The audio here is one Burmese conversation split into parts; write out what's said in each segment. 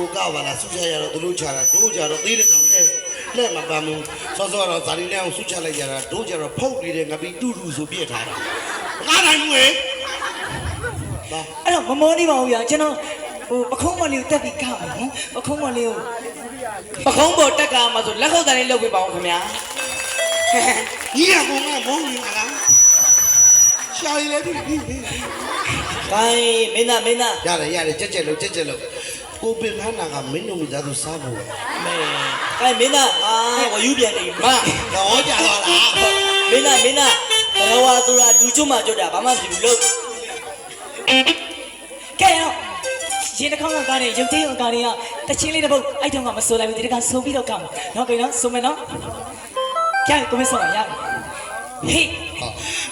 ကိုကပါလားဆုချရတော့သူတို့ချတာတို့ကြတော့သေးတယ်တော့လေလက်မပမ်းဘူးစောစောတော့ဇာတိနဲ့အောင်ဆုချလိုက်ကြတာတို့ကြတော့ဖုတ်နေတဲ့ငါပြီးတူတူဆိုပြစ်ထားတာကားနိုင်မွေဒါအဲ့တော့မမောနေပါဘူးဗျာကျွန်တော်ဟိုပခုံးမလေးကိုတက်ပြီးကမယ်နော်ပခုံးမလေးကိုပခုံးပေါ်တက်ကမှာဆိုလက်ခုပ်တန်လေးလုပ်ပေးပါဦးခင်ဗျာညီရကောင်ကမုန်းနေလားရှာရည်လည်းဒီဒီဂိုင်းမင်းသားမင်းသားရတယ်ရတယ်ကြက်ကြက်လို့ကြက်ကြက်လို့ ကိုပင်ခန်းနာကမင်းတို့မိသားစုစားဖို့မဲဂိုင်းမင်းသားအာဝယူပြန်နေမတော့ကြတော့လားမင်းသားမင်းသားဘရဝါဆိုတာလူကျွတ်မှကျွတ်တာဘာမှမဖြစ်ဘူးလို့ကဲရောရင်တစ်ခေါက်ကကားနေရုပ်သေးအောင်ကားနေကတချင်းလေးတစ်ပုတ်အဲ့တုန်းကမဆိုလိုက်ဘူးဒီတခါဆိုပြီးတော့ကမယ်နော်ကိနော်ဆိုမယ်နော်ကြိုက်ကိုမဆိုရရ ဟေး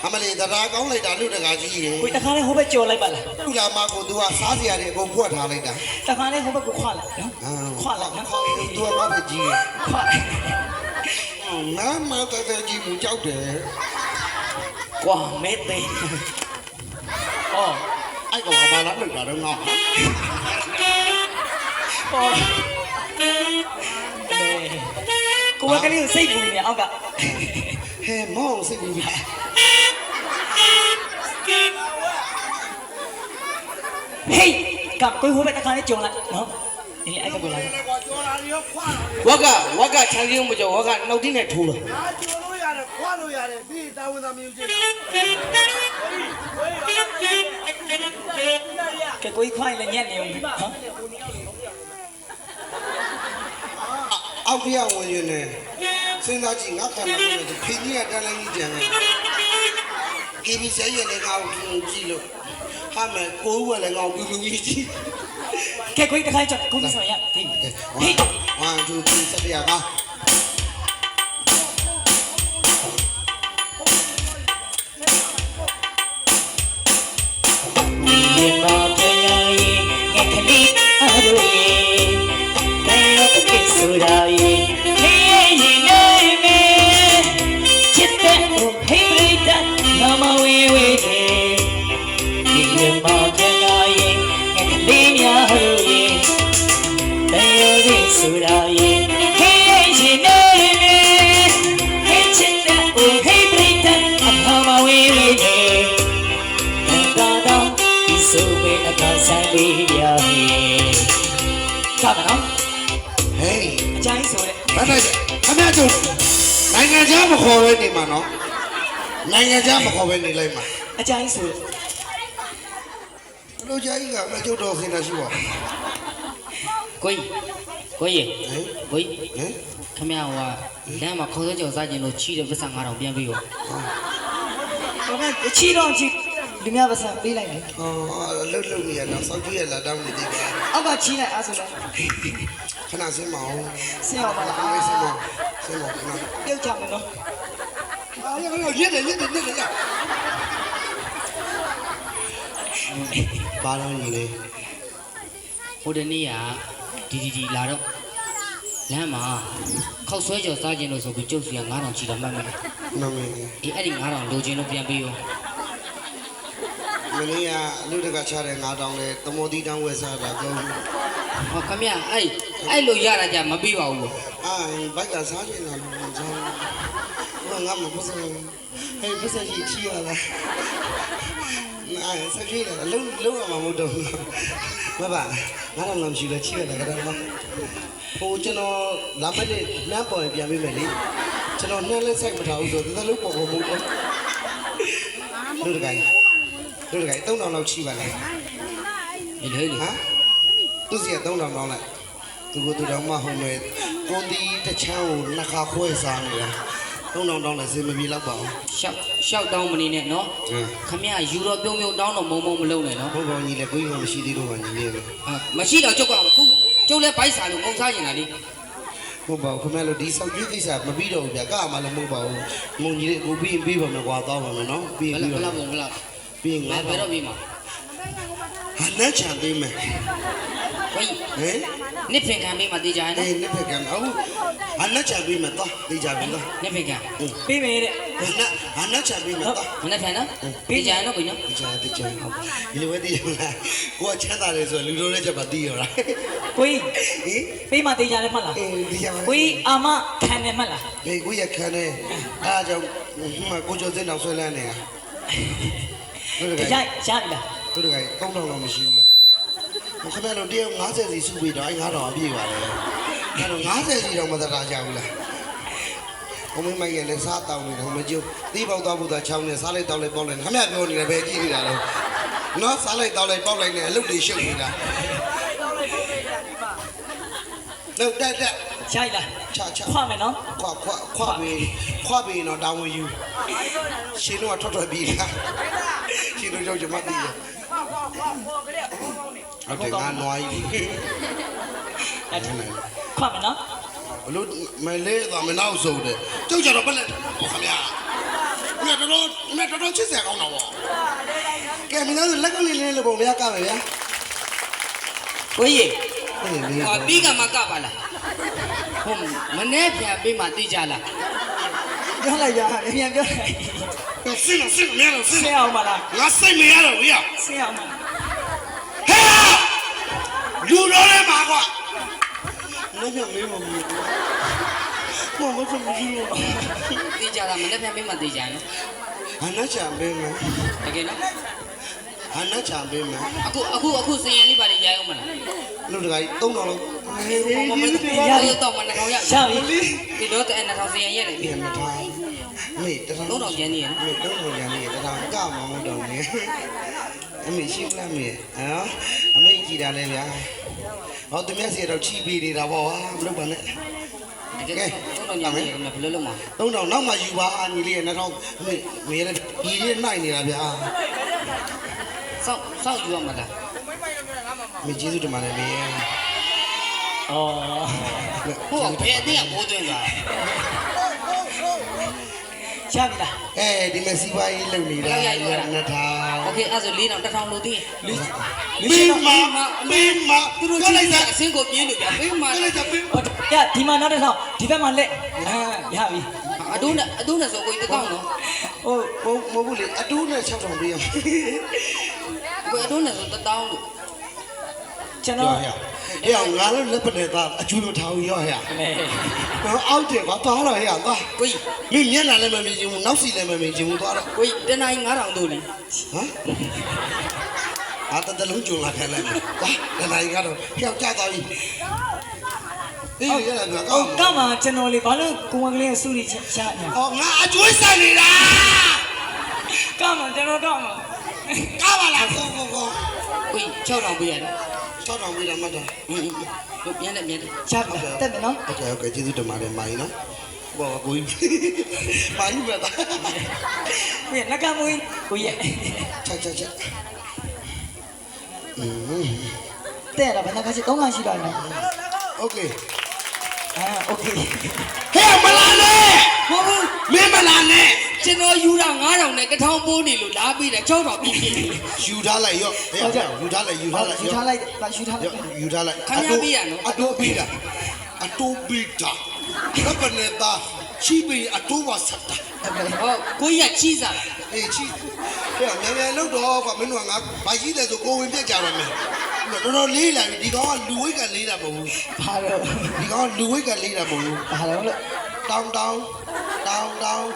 အမလေးတရားကောင်းလိုက်တာလူတကာကြီးရေကိုတခါလေးဟိုဘက်ကြော်လိုက်ပါလားလူလာမကိုသူကစားစရာတွေအကုန်ဖွက်ထားလိုက်တာတခါလေးဟိုဘက်ကိုခွာလိုက်နော်ခွာလိုက်နော်ခေါင်းသူကမပဲကြီးခွာငါမတကယ်ကြီးဘူးကြောက်တယ်ကွာမဲသိအော်အဲ့ကောင်ကဘာလာလောက်တာတော့ငါအော်ကိုကလေးကိုစိတ်ပူနေအောက်က ဟဲ့မောင်စိတ်ကူးပါဟေးကပ်ကိုဟိုဘက်တခါလေးကြော်လိုက်နော်ဒီလေအဲ့ကပ်ကိုလိုက်ဝက်ကဝက်ကခြံစည်းမကြော်ဝက်ကနှုတ်တိနဲ့ထိုးတာခွာလို့ရတယ်ပြီးတာဝန်သာမြူချင်ကဲကိုကြီးခွာရင်လည်းညက်နေအောင်ဟမ်အောက်ပြဝင်ရင်လည်း စဉ်းစားကြည့်ငါခန္ဓာကိုယ်နဲ့ဖိကြီးကတန်းလိုက်ကြီးကြံတယ်ကေဘီဆဲရလည်းငါ့ကိုကြည့်လို့ဟာမယ်ကိုဦးကလည်းငါ့ကိုပြူပြူကြီးကြည့်ကဲကိုကြီးတခါကြော်ကိုမဆောရဟေးဟေး1 2 3စက်ပြာကဒီ ခမရတို့နိုင်ငံခြားမခေါ်ပဲနေမှာနော်နိုင်ငံခြားမခေါ်ပဲနေလိုက်မှာအချိုင်းဆိုတဲ့ဘလို့ကြာကြီးကမကျုပ်တော်စင်တာရှိပါကိုကြီးကိုကြီးဟမ်ကိုကြီးဟမ်ခမရဟိုကလမ်းမှာခေါင်းစကြော်စားခြင်းလို့ချီးတယ်ပစ္စံ9000ပြန်ပြီးရောဘာမှအချီတော့ချီ လူများပါစံပေးလိုက်တယ်အော်လှုပ်လှုပ်နေရတော့စောက်ကြီးရလာတောင်းနေသေးတယ်အောက်ကချီလိုက်အားဆိုလဲခဏစင်းမအောင်ဆင်းအောင်ပါလားအားစင်းမစင်းမခဏပြုတ်ကြမယ်နော်အာရရရက်တယ်ရက်တယ်ရက်တယ်ဘာလို့ညီလေးဟိုတနေ့ကဒီဒီဒီလာတော့လမ်းမှာခောက်ဆွဲကြော်စားခြင်းလို့ဆိုပြီးကျုပ်စီက9000ချီတာမှတ်မယ်မမင်းအေးအဲ့ဒီ9000လိုချင်လို့ပြန်ပြီးရော မင်းကလူတကချတဲ့9000လဲတမောတီတောင်းဝယ်စားတာကောင်းဟောခမရအဲ့အဲ့လိုရတာကြမပြီးပါဘူးလို့အာဘိုက်ကစားနေတာလူစားဘာငါမပစံဟဲ့ပစံကြီးချီရလားအာဆက်ကြည့်တယ်လုံးလုံးအောင်မဟုတ်တော့မပါငါတော့မရှိလဲချီရတယ်ကတော့ဟိုကျွန်တော်လာမနေ့နှမ်းပေါ်ရင်ပြန်ပေးမယ်လေကျွန်တော်နှမ်းလက်ဆိုင်မထားဘူးဆိုတော့လုံးပေါ်ပေါ်မဟုတ်တော့လူတကိုင် လူတကိုင်3000လောက်ချီပါလားအေးလေလေဟမ်သူစီက3000တောင်းလိုက်သူကသူတော်မဟုတ်မဲ့ကိုဒီတချမ်းကိုနှစ်ခါခွဲစားနေတာ3000တောင်းလိုက်စေမပြေတော့ပါဘူးရှောက်ရှောက်တောင်းမနေနဲ့နော်ဟမ်ခမရယူတော့ပြုံးပြုံးတောင်းတော့မုံမုံမလုံးနဲ့နော်ဘုံဘုံကြီးလည်းကိုကြီးကမရှိသေးတော့မှညီလေးပဲအာမရှိတော့ကျုပ်ကခုကျုပ်လည်းဘိုက်စာလို့ငုံစားနေတာလေဟုတ်ပါဘူးခင်ဗျားတို့ဒီဆောက်ကြီးကိစ္စမပြီးတော့ဘူးဗျာကမှလည်းမဟုတ်ပါဘူးမုံကြီးလေးကိုပြီးရင်ပြီးပါမယ်ကွာသွားပါမယ်နော်ပြီးဘရင်ယ်ပြီးလောက်ပါဘယ်မယ်လောက်ဘယ်လောက် ပြီးရင်ငါငါဘယ်တော့ပြီးမှာဟာလက်ချန်သေးမယ်ကိုကြီးဟမ်နစ်ဖင်ခံပေးမှတေးကြရနော်အေးနှစ်ဖက်ကမဟုတ်အနက်ချပြီးမှတော့သိကြပြီလားနစ်ဖင်ခံပေးမယ်တဲ့အနက်အနက်ချပြီးမှတော့မနေ့ဖန်နော်ပေးကြရနော်ကိုနော်သိကြသိကြဒီလိုပဲသိရမလားကိုကချမ်းသာတယ်ဆိုလူတို့လည်းချက်ပါသိရတာကိုကြီးဟင်ပေးမှသေးကြတယ်မှတ်လားအေးသိကြပါကိုကြီးအာမခံတယ်မှတ်လားအေးကိုရခံနေအားကြောင့်ဟိုကိုကျော်စင်းအောင်ဆွဲလန်းနေတာ တို့ကရရပြီလားတို့က3000လောက်မရှိဘူးလားဟိုခဏတော့တယောက်90စီစုပြီးတော့အဲ9000အပြည့်ပါလေအဲ့တော့90စီတော့မသက်တာကြဘူးလားဘုံမမရဲ့လည်းစားတောင်းနေတယ်ဟိုမကျုပ်သီးပေါက်သွားဖို့သာချောင်းနေစားလိုက်တောက်လိုက်ပေါက်လိုက်ခမရပြောနေတယ်ပဲကြည့်နေတာတော့နော်စားလိုက်တောက်လိုက်ပေါက်လိုက်နေအလုပ်တွေရှုပ်နေတာလောက်တက်တက်ရပြီလားချာချာခွမယ်နော်ခွာခွာခွာပြီးခွာပြီးတော့တောင်းဝင်ယူရှင်တို့ကထွက်ထွက်ပြီးလား ရှင်တို့ကြောင့်ကျွန်မသိရဟုတ်တယ်ငါနွားကြီးအဲ့ဒါခွမယ်နော်ဘလို့မလေးတော့မနောက်ဆုံးတယ်ကြောက်ကြတော့ဘယ်လက်ဟောခမရမြတ်တော်မြတ်တော်ချစ်စရာကောင်းတာပေါ့ကဲမင်းတို့လက်ကောက်လေးလေးလေးပုံမရကမယ်ဗျာကိုကြီးအေးလေးဟောပြီးကမှကပါလားဟုတ်မနေ့ဖန်ပေးမှတေးကြလား ပြောလိုက်ရပြန်ပြောလိုက်စင်းစင်းမရတော့စဆင်းင်းအောင်ပါလားငါစိတ်မရတော့ဘူးရဆင်းအောင်ပါလားဟဲ့လူတော်လဲမှာကွာလည်းပြမေးမမီမမစမကြီးရောတေးကြလားမနေ့ဖန်ပေးမှတေးကြရနော်အနာချံပေးမယ်တကယ်နော် အနာချံပေးမယ်အခုအခုအခုစင်ရလေးပါလေရအောင်မလားလူတကာကြီး3000လောက်မမတေးရရတော့မနှကောင်ရရပြီဒီတော့တဲ့နှကောင်စင်ရရတယ်ပြီပြန်မထားမေတထောင်တော့တော့ကျန်နေရမေ3000ကျန်နေတထောင်ကမမတော့နေအမေရှိလားမေနော်အမေကြည်တာလဲဗျာဟောသူမျက်စီတော့ချီပေးနေတာပေါ့ဟာမလုပ်ပါနဲ့တကယ်တော့ကျန်နေရဘယ်လိုလုပ်မှာ3000နောက်မှယူပါညီလေး2000မေမေလည်းဒီလေးနိုင်နေတာဗျာ စောက်စောက်ယူရမှာလား မေကျေးဇူးတင်ပါတယ်မေ ဩ ဟုတ်ဘယ်အတင်းကမိုးသွင်းသွား ရပြီလား အဲဒီမစီပါကြီးလုံနေတာနှစ်ထောင် โอเคအဲ့ဆို၄တောင်တစ်ထောင်လို့သေး လူ မင်းမမင်းမ သူတို့ ပြော ကြ လို ည့် က် တာ တာ အစင်းကိုပြင်းလို့ပြပေးမှ ပြောလိုက်တာမင်း ဟောရဒီမှာနောက်တစ်ထောင်ဒီဘက်မှာလက်အာရပြီ အတူနဲ့အတူနဲ့ဆိုကိုကြီးတောင်းတော့ ဟို ဘုံမဟုတ်ဘူးလေအတူနဲ့6000ပေးရ မယ်ကိုအတူနဲ့ဆိုတောင်းလို့ကျွန်ရောတော်ဟဲ့ဟဲ့ငါတို့လက်ပနဲ့သားအကျူမထောင်ရောဟဲ့မဲတော့အောက်တယ်ကွာသွားတော့ဟဲ့သွားကိုကြီးမင်းမျက်နှာလည်းမမြင်ချင်ဘူးနောက်စီလည်းမမြင်ချင်ဘူးသွားတော့ကိုကြီးတနိုင်9000တို့လေဟမ်အာတတလုံးကြုံလာခံလိုက်မယ်သွားတနိုင်ကတော့ဖျောက်ကြသွားပြီအေးရလာကဟိုကောင်းကမှကျွန်တော်လေးဘာလို့ကိုဝန်ကလေးဆူရီချချညာအော်ငါအကျွေးဆိုင်နေတာကမှကျွန်တော်ကမှ ကားပါလားကောကောကော ကိုကြီး6000ပေးရတယ် 6000ပေးတာမှတ်တာ อืมကိုပြန်တယ်ပြန်တယ် ရပြီတက်မယ်နော် โอเคโอเคကျေးဇူးတင်ပါတယ်မိုင်းနော်ဘောကိုကြီးမိုင်းပဲတာ ကိုရလက်ကမွေးကိုရ ချက်ချက်ချက်อืม တဲ့ရတာဘယ်နှခါရှိ၃ခါရှိတော့နော် โอเค အာโอเค ဟဲ့မလာနဲ့ ဟုတ်ဘူး မင်းမလာနဲ့ ကျွန်တော်ယူတာ9000နဲ့တစ်ထောင်ပိုးနေလို့လာပြီးတယ်6000ပြည့်ပြည့်ယူထားလိုက်ရောဟဲ့ယူထားလိုက်ယူထားလိုက်ယူထားလိုက်ပါယူထားလိုက်ယူထားလိုက်အတိုးပြီးတာအတိုးပြီးတာဘယ်နဲ့သားချီးပြီးအတိုးဝဆက်တာဟောကိုကြီးကချီးစားလားအေးချီးဟဲ့မြန်မြန်လို့တော့ကွာမင်းတို့ကငါဘာကြီးတယ်ဆိုကိုဝင်ပြက်ကြပါမယ်တော်တော်လေးလာပြီဒီကောင်ကလူဝိတ်ကလေးတာမဟုတ်ဘူးဘာလို့ဒီကောင်လူဝိတ်ကလေးတာမဟုတ်ဘူးဘာလို့လဲတောင်းတောင်းတောင်းတောင်း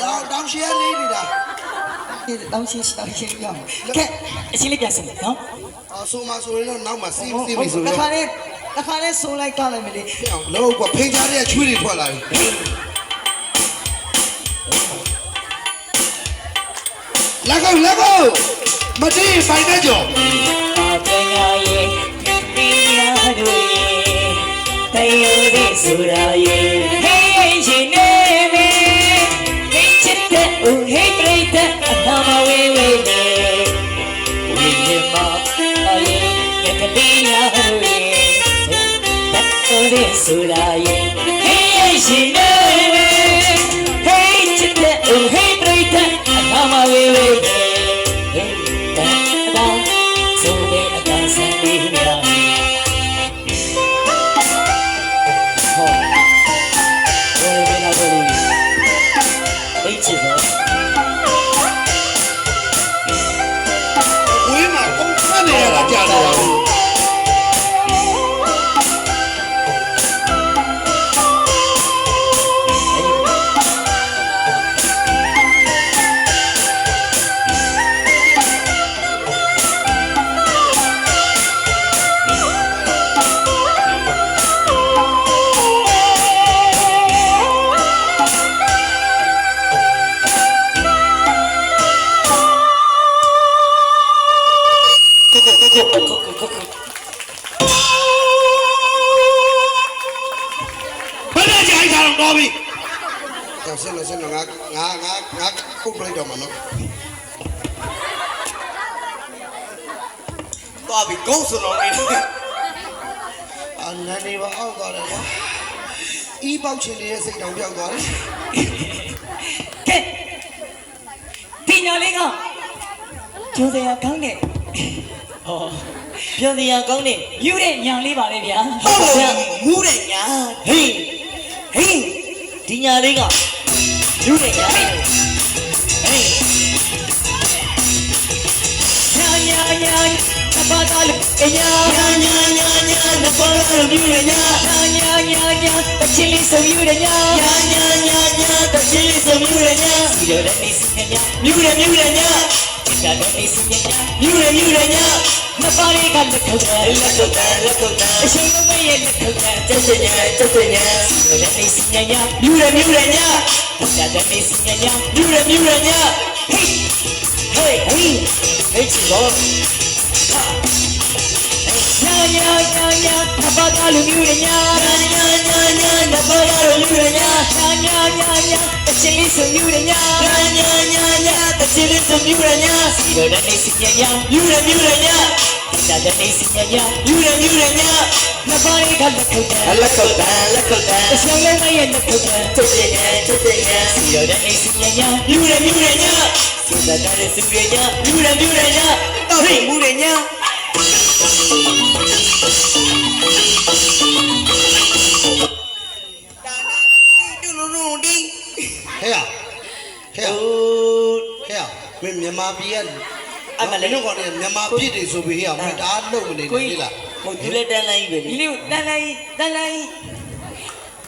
တောင်းတောင်းရှယ်လေးနေတာဒီတောင်းချင်းတောင်းချင်းရအောင်ကဲအချင်းလေးပြန်စမယ်နော်အဆိုးမဆိုရင်တော့နောက်မှစီးစီးပြီဆိုတတော့ခါလေးတခါလေးဆိုလိုက်ကလိုက်မလေးအောင်လောကဖိန်ကြတဲ့ချွေးတွေထွက်လာပြီလက်ကောလက်ကောမတိဖိုင်တဲ့ကြော်ပါပညာရဲ့ဒီညာတို့ရဲ့တ ကတိညာ တော်ပြီတော့ဆက်လို့ဆက်လို့ငါငါငါငါခုတ်လိုက်တော့မှာနော်သွားပြီဂုတ်ဆိုတော့အေးအာနန်းနေပါအောက်သွားတယ်ကွာအီးပေါက်ချင်နေတဲ့စိတ်တောင်ပြောက်သွားတယ်ကဲဒီညာလေးကကျိုးစရာကောင်းတဲ့ဟောပြောစရာကောင်းတဲ့ယူတဲ့ညာလေးပါလေဗျာဟုတ်လို့မူးတဲ့ညာဟေး ဟေးဒီညာလေးကယူတဲ့ညာလေးဟေးညာညာညာနဘာသာလို့ညာညာညာညာညာနဘာသာလို့ယူတဲ့ညာညာညာညာတချင်လေးဆိုယူတဲ့ညာညာညာညာညာတချင်လေးဆိုယူတဲ့ညာစီရတဲ့နေစီညာမြူတယ်မြူတယ်ညာ ဒီကတဲ့နေစီညာမြူတယ်မြူတယ်ညာနဘာလေးကလက်ထောက်တယ်လက်ထောက်တယ်လက်ထောက်တယ်အရှင်မရဲ့လက်ထောက်တယ်ကျက်ကျက်ညာကျက်ကျက်ညာစီရတဲ့နေစီညာမြူတယ်မြူတယ်ညာဒီကတဲ့နေစီညာမြူတယ်မြူတယ်ညာဟေးဟေးဟေးဟေးချီတော့ ညာညာညာညာနဘာသာလူမျိုးရညာညာညာညာညာနဘာသာလူမျိုးရညာညာညာညာညာတချင်လေးဆိုမျိုးရညာညာညာညာညာတချင်လေးဆိုမျိုးရညာစီတော်တဲ့နေစီညာညာမျိုးရမျိုးရညာတာတဲ့နေစီညာညာမျိုးရမျိုးရညာနဘာလေးကလက်ခုတ်တယ်လက်ကုတ်တန်လက်ကုတ်တန်တချင်လေးမရဲ့လက်ခုတ်တယ်တုတ်တဲ့ညာတုတ်တဲ့ညာစီတော်တဲ့နေစီညာညာမျိုးရမျိုးရညာစီတော်တဲ့စီရညာမျိုးရမျိုးရညာတော့ပြီမူးတဲ့ညာတူလူလူဒီ ဟဲ့ဟဲ့ဟဲ့မင်းမြန်မာပြည်ကအမလည်းတော့ကမြန်မာပြည်တွေဆိုပြီးဟဲ့မင်းတအားလုံနေတယ်လေလားဟုတ်ဒီလက်တန်းလိုင်းကြီးပဲဒီလေးတန်းလိုင်းတန်းလိုင်း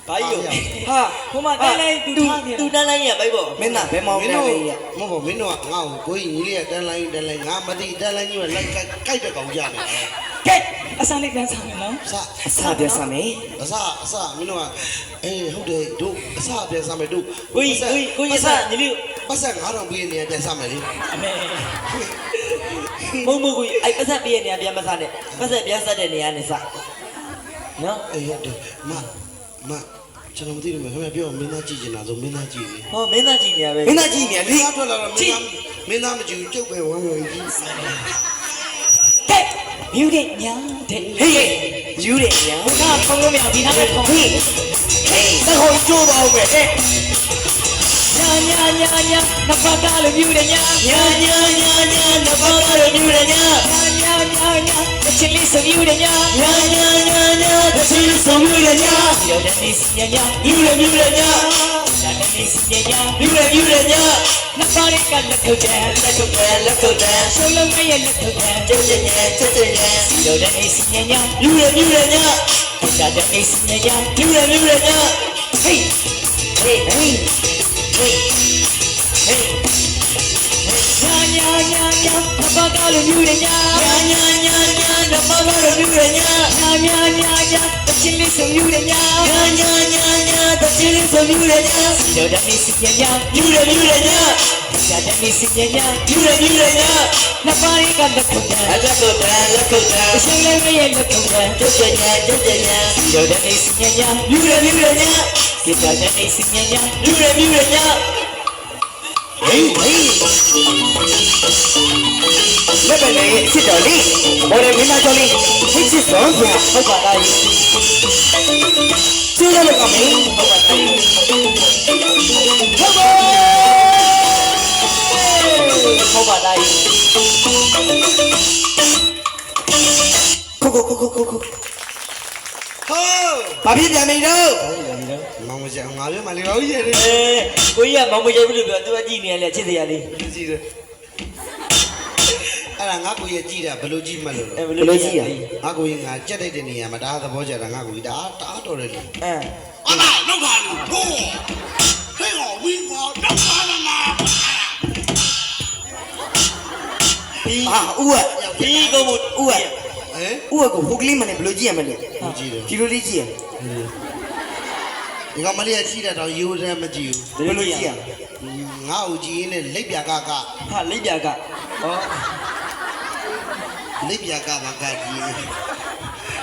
ဘာကြီးရောဟာဟိုမှာတန်လိုက်တူထားပြန်တူတန်းလိုက်ရပိုက်ပေါ့မင်းသားဘယ်မောင်မင်းတန်းတို့လိုက်ရမဟုတ်ဘူးမင်းတို့ကငါ့ကိုကိုကြီးညီလေးကတန်းလိုင်းတန်းလိုင်းငါမသိတန်းလိုင်းကြီးကလိုက်ကြိုက်တဲ့ကောင်ကြတယ်ကဲအစားလေးပြန်ဆောင်မယ်နော်အစအစပြစမယ်အစအစမင်းတို့ကအေးဟုတ်တယ်တို့အစပြန်စမယ်တို့ကိုကြီးကိုကြီးကိုကြီးအစညီလေးပတ်ဆက်9000ပြည့်နေပြန်စမယ်လေအမေမုံမကိုကြီးအဲ့ပတ်ဆက်ပြည့်နေရပြန်မစားနဲ့ပတ်ဆက်ပြန်ဆက်တဲ့နေရာနဲ့စနော်အေးဟုတ်တယ်မ မကျွန်တော်မသိဘူးမင်းပြောမင်းသားကြည့်နေတာဆိုမင်းသားကြည့်နေဟောမင်းသားကြည့်နေရပဲမင်းသားကြည့်နေရမလေင်းသားထွက်လာတော့မင်းသားမင်းသားမကြည့်ဘူးကျုပ်ပဲဝမ်းဝမ်းကြည့်ကဲမြူတဲ့ညာတဲ့ဟေးယူတယ်ညာဘုရားခေါင်းလို့မရဒီနားပဲခေါင်းဟေးဟေးတဟိုကျိုးပါဦးပဲဟဲ့ညာညာညာညာနဖတာလို့မြူတဲ့ညာညာညာညာညာနဘာသာရယူတယ်ညာ ညာညာညာတချင်လေးဆိုမြူတဲ့ညာညာညာညာညာတချီဆုံးယူတယ်ညာစီတော်တဲ့နေစီညာညာယူတယ်ယူတယ်ညာညာတဲ့နေစီညာညာယူတယ်ယူတယ်ညာနဖာလေးကလက်ထုတ်တယ်လက်ကုတ်တယ်လက်ကုတ်တယ်ဆုံးလုံးမရဲ့လက်ထုတ်တယ်ကျက်ကျက်ညာကျက်ကျက်ညာစီတော်တဲ့နေစီညာညာယူတယ်ယူတယ်ညာညာတဲ့နေစီညာညာယူတယ်ယူတယ်ညာဟေးဟေးဟေးဟေးဟေး ညာညာညာညာနဖတာလို့မြူတဲ့ညာညာညာညာညာနဘာသာရယူတယ်ညာညာညာညာညာတချင်လေးဆိုမြူတဲ့ညာညာညာညာညာတချီဆုံးယူတယ်ညာစီတော်တဲ့နေစီညာညာယူတယ်ယူတယ်ညာညာတဲ့နေစီညာညာယူတယ်ယူတယ်ညာနဖာလေးကလက်ထုတ်တယ်လက်ကုတ်တယ်လက်ကုတ်တယ်အရှင်လေးမရဲ့လက်ထုတ်တယ်ကျက်ကျက်ညာကျက်ကျက်ညာစီတော်တဲ့နေစီညာညာယူတယ်ယူတယ်ညာစီတော်တဲ့နေစီညာညာယူတယ်ယူတယ်ညာ ဟေးဟေးလက်ပံလေးအစ်တော်လေးဘော်ရမင်းသားကျော်လေးဟိတ်ချစ်ဆုံးပြဟုတ်ပါလားကျိုးရမယ်ကမင်းဟုတ်ပါလားဟုတ်ပါဟုတ်ပါလားကိုကိုကိုကိုကိုကို ဟုတ်ဘာဖြစ်ပြန်ပြီတော့မောင်မကြငါပြောမှလေတော့ရေးတယ်အဲကိုကြီးကမောင်မကျဘူးလို့ပြောသူကကြည့်နေရလေချစ်စရာလေးကြည့်တယ်အဲ့ဒါငါကိုရကြည့်တာဘယ်လိုကြည့်မှလို့အဲဘယ်လိုကြည့်ရငါကိုရငါကြက်တိုက်တဲ့နေရာမှာဒါသဘောကျတာငါကိုဒါတားတော်တယ်လေအဲအမလောက်ပါလို့ဟိုးဟဲ့ဟောဝင်းကောတော့ပါလားမပြီးအာဥကပြီးကုန်မှုဥက ဟမ်ဥကကိုဟိုကလေးမနဲ့ဘယ်လိုကြည့်ရမလဲကြည့်တယ်ဒီလိုလေးကြည့်ရဒီကောင်မလေးကကြည့်တာတော့ယူတယ်မကြည့်ဘယ်လိုကြည့်ရဘူးငါ့ကိုကြည့်ရင်လည်းလက်ပြကကဟာလိပ်ပြကဟောလက်ပြကပါကကြည့်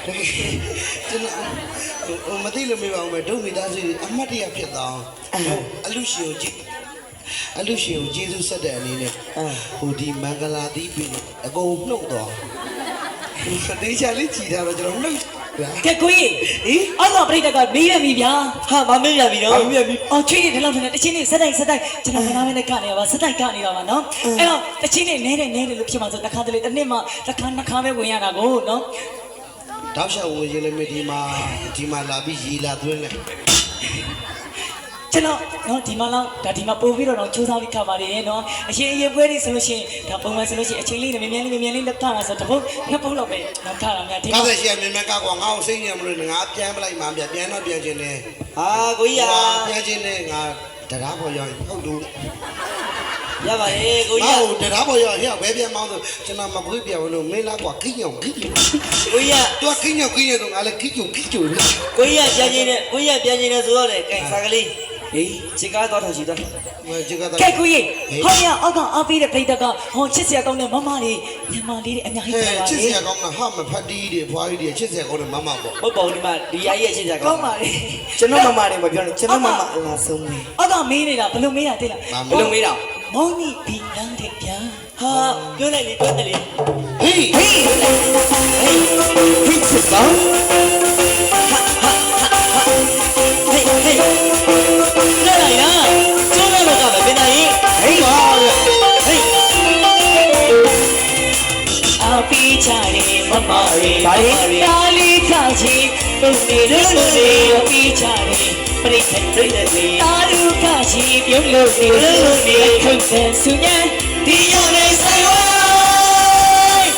ကျွန်တော်ဟိုမသိလို့မေးပါဦးမယ်ဒုမိသားစုအမတ်တရဖြစ်သွားအောင်အလူရှင်ကိုကြည့်အလူရှင်ကိုကျေးဇူးဆက်တဲ့အနေနဲ့ဟိုဒီမင်္ဂလာသီးပြီးအကုန်နှုတ်သွားဒီစ တေးချာလေးကြည်ထားတော့ကျွန်တော်နှုတ်ဗျာကဲကိုကြီးဟင်အောက်ကပြိတ္တကမေးရပြီဗျာဟာမမေ့ရပြီနော်မမေ့ရပြီအော်ချွေးနေတယ်လို့ဖြစ်နေတချင်းနေစက်တိုက်စက်တိုက်ကျွန်တော်ကနားမနဲ့ကနေပါစက်တိုက်ကနေပါပါနော်အဲ့တော့တချင်းနေနဲတယ်နဲတယ်လို့ဖြစ်မှာဆိုတစ်ခါတလေတစ်နှစ်မှတစ်ခါနှစ်ခါပဲဝင်ရတာကိုနော်တောက်လျှောက်ဝင်ရင်လည်းဒီမှာဒီမှာလာပြီးရီလာသွင်းလိုက် ကျွန်တော်နော်ဒီမှာလောက်ဒါဒီမှာပို့ပြီးတော့တော့စူးစမ်းပြီးခါပါတယ်နော်အရင်အရင်ပွဲတွေဆိုလို့ရှိရင်ဒါပုံမှန်ဆိုလို့ရှိရင်အချိန်လေးနဲ့မြင်မြင်လေးမြင်မြင်လေးလက်ထားတာဆိုတပုတ်နှစ်ပုတ်လောက်ပဲနောက်ထားတာများဒီကားသက်ရှိရမြင်မြတ်ကကွာငါ့ကိုစိတ်ညံမလို့ငါပြန်ပလိုက်မှပြန်ပြန်တော့ပြန်ခြင်းနဲ့ဟာကိုကြီးဟာဟာပြန်ခြင်းနဲ့ငါတရားပေါ်ရောက်ဟုတ်လို့ရပါတယ်ကိုငါ့ကြီးကိုတရားပေါ်ရောက်ဟဲ့ဘယ်ပြန်မောင်းဆိုကျွန်တော်မကွေးပြန်လို့မင်းလားကွာခိညောင်ခိညောင်ကိုကြီးသူကခိညောင်ခိညောင်ဆိုငါလည်းခိညောင်ခိညောင်လေကိုကြီးကပြန်ချင်းနဲ့ကိုကြီးကပြန်ချင်းနဲ့ဆိုတော့လေကဲစားကလေး ဟေးချစ်ကားတော့ထောက်ရှိတော့ငါချစ်ကတော့ကဲကိုကြီးဟောရအောက်ကအားပေးတဲ့ပြိတ္တကဟောချစ်စရာကောင်းတဲ့မမလေးညီမလေးတွေအများကြီးဟဲ့ပါပါချစ်စလေရာကောင်းတာဟာမဖတ်တီးတွေဖွားကြီးတွေချစ်စရာကောင်းတယ်မမပေါ့ဟုတ်ပါဘူးဒီမှာဒီယာကြီးရဲ့ချစ်ကြကောကောင်းင်းပါလေကျွန်တော်မမတွေမပြောနဲ့ကျွန်တော်မမအလားဆုံးနေအောက်ကမေးနေတာဘယ်လိုမေးတာသိလားဘယ်လိုမေးတာမောင်ကြီးဒီလမ်းတဲ့ဗျာဟာပြောလိုက်လေပြောတယ်လေဟေးဟေးဟေးဟေးချစ်ကော မရီဘာလဲတာလီခါချီပုတ်နေလို့နေအပီချရီပရိသတ်ပြိတ္တလေးတာလူခါချီပြုံးလို့နေလို့နေခုတ်တဲ့ဆုညံဒီရောက်နေဆိုင်ဝိုင်း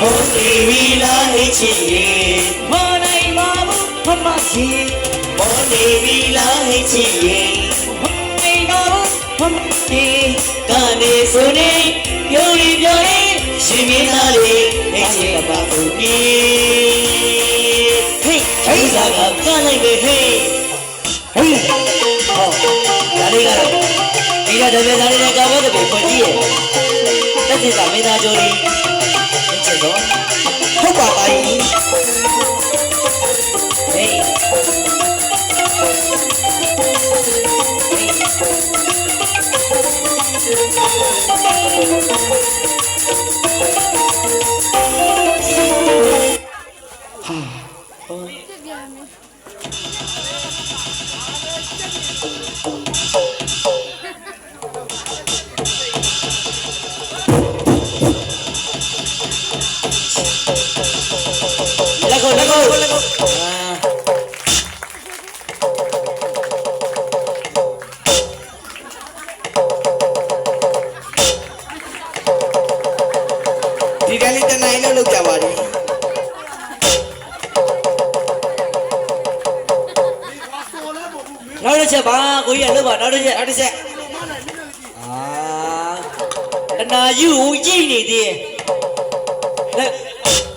ဟိုဒီဝီလာဟိချီရေမနိုင်ပါဘူးမမကြီးမော်ဒီဝီလာဟိချီရေမနိုင်ပါဘူးမမကြီးကနေဆိုနေပြောရီပြောရီရှင်မင်းသားလေးဟိချီ ကပါဦးပြီဟေးဟိစားကကလိုက်ပဲဟေးဟေးဟောဒါလေးကတော့ဒီကတည်းကဒါလေးကကာဘောတပေဖွင့်ကြည့်ရဲ့တက်စစ်ကမင်းသားကျော်ကြီးချစ်တော့ဟုတ်ပါပါ යි ဟေး လက်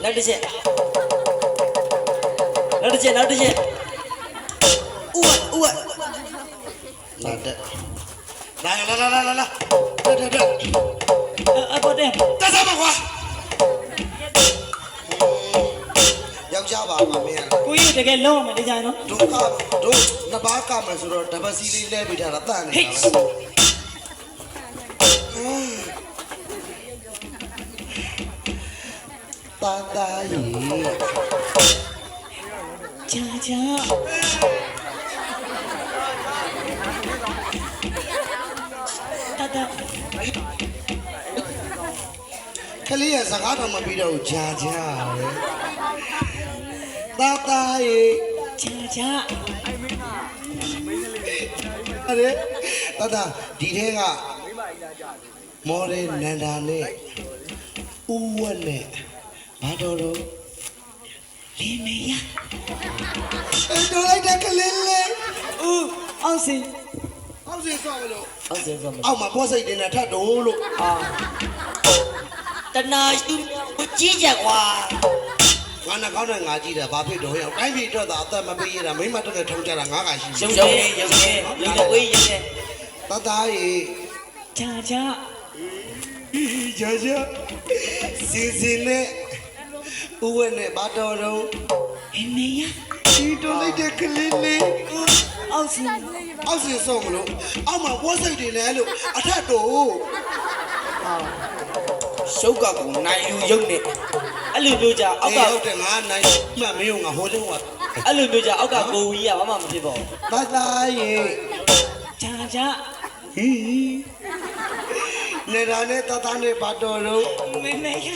နောက်တစ်ချက်နောက်တစ်ချက်နောက်တစ်ချက်ဥဝဥဝလာတက်လာလာလာလာလာလာတက်တက်တက်အပေါ်တဲ့တက်စားပါကွာယောက်ျားပါမမင်းကိုကြီးတကယ်လုံးအောင်မနေကြနော်ဒုက္ခဒုနှစ်ပါးကမယ်ဆိုတော့တပတ်စီလေးလဲပေးထားတာတန်နေတာ တာတာရီကြာကြာတတကလေးရစကားတော့မပြီးတော့ဂျာဂျာလေတာတာရီကြာကြာအဲ့ဒါတာဒီထဲကမော်ရဲနန္ဒာနဲ့ဦးဝက်နဲ့ ဘာတော်တော့လေးမေရအဲ့တော်လိုက်တဲ့ကလေးလေးဦးအောင်စင်အောက်စီဆောက်လို့ဟုတ်စေဆုံးမအောက်မှာပေါ်စိတ်တင်နဲ့ထပ်တော့လို့အာတနာယူကိုကြည့်ကြကွာငါနဲ့ကောင်းတဲ့ငါကြည့်တယ်ဘာဖြစ်တော့ရောက်တိုင်းပြည်အတွက်သာအသက်မပေးရတာမိမတက်တဲ့ထုံကြတာငါကရှိရုံရုံရုံရုံရုံရုံဝေးရုံနဲ့တသားရီကြာကြာဂျာဂျာစင်စင်နဲ့ ဦးဝဲနဲ့ဘာတော်တော့အမေရဒီတော်လိုက်တဲ့ကလေးလေးအောက်စီအောက်စီဆုံးမလို့အောက်မှာဝတ်စိတ်တွေလဲလို့အထက်တော့ရှုပ်ကကူနိုင်လူရုပ်နဲ့အဲ့လိုမျိုးကြအောအောက်က်ကကဟုတ်တယ်ငါနိုင်မှမင်းကငါဟိုတုန်းကအဲ့လိုမျိုးကြအောက်ကကိုကြီးကဘာမှမဖြစ်ပါဘူးဘာသာရေးဂျာဂျာဟီးနေတာနဲ့တသားနဲ့ဘာတော်တော့မေမေရ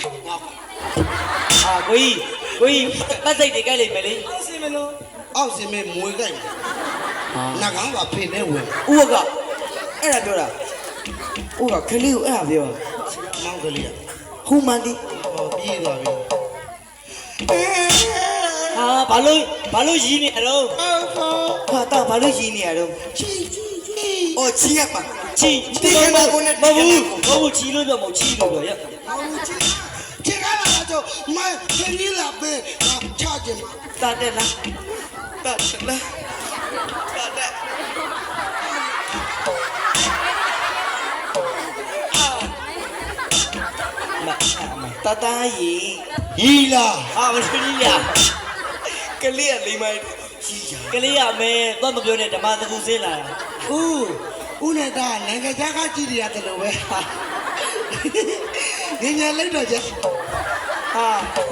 အာကိုကြီးကိုကြီးပတ်စိတ်တွေကြိုက်လိုက်မယ်လေအစီမလို့အောက်စီမဲမွေးကြိုက်နဂါးပါဖိနေဝင်ဥကအဲ့ဒါပြောတာဥကခလေးကိုအဲ့ဒါပြောမောင်းကလေးဟူမန်တီဟောပြေးသွားပြီဟာဘာလို့ဘာလို့ရင်းနေအတော့ဟာတော့ဘာလို့ရင်းနေရတော့ချီချီချီအော်ချီရပါချီမဟုတ်မဟုတ်မဟုတ်ချီလို့ပြောမဟုတ်ချီလို့ပြောရ好气， ကြောင့်မင်းခင်းကြီးလာပေးတာချကြင်တာတက်လားတာတက်လားတာတက်တတရီရီလာဟာမရှိလားကလေးကလိမ့်မိုင်းကြီးရကလေးကမဲသွားမပြောနဲ့ဓမ္မသကူစင်းလာတာဦးဦးနဲ့သားနိုင်ငံခြားကကြည့်ရတယ်လို့ပဲငငယ်လိုက်တော့ကြ ဟာသူ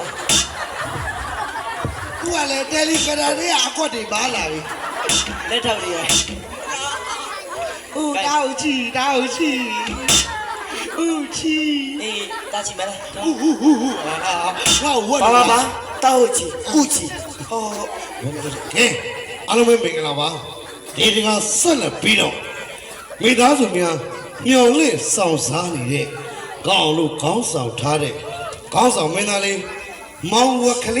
ကလည်းတယ်လီကရာတွေကအကွက်တွေပါလာပြီလက်ထောက်တွေဦးတောက်ချီတောက်ချီဦးချီအေးတာချီမလားဦးဟူဟူဟူဟာဟောဝတ်ပါပါပါတောက်ချီဦးချီဟောကဲအားလုံးပဲမင်္ဂလာပါဒီတကဆက်လက်ပြီးတော့မိသားစုများညောင်လေးစောင့်စားနေတဲ့ကောင်းလို့ခေါင်းဆောင်ထားတဲ့ ခေါင်းဆောင်မင်းသားလေးမောင်ဝက်ကလေး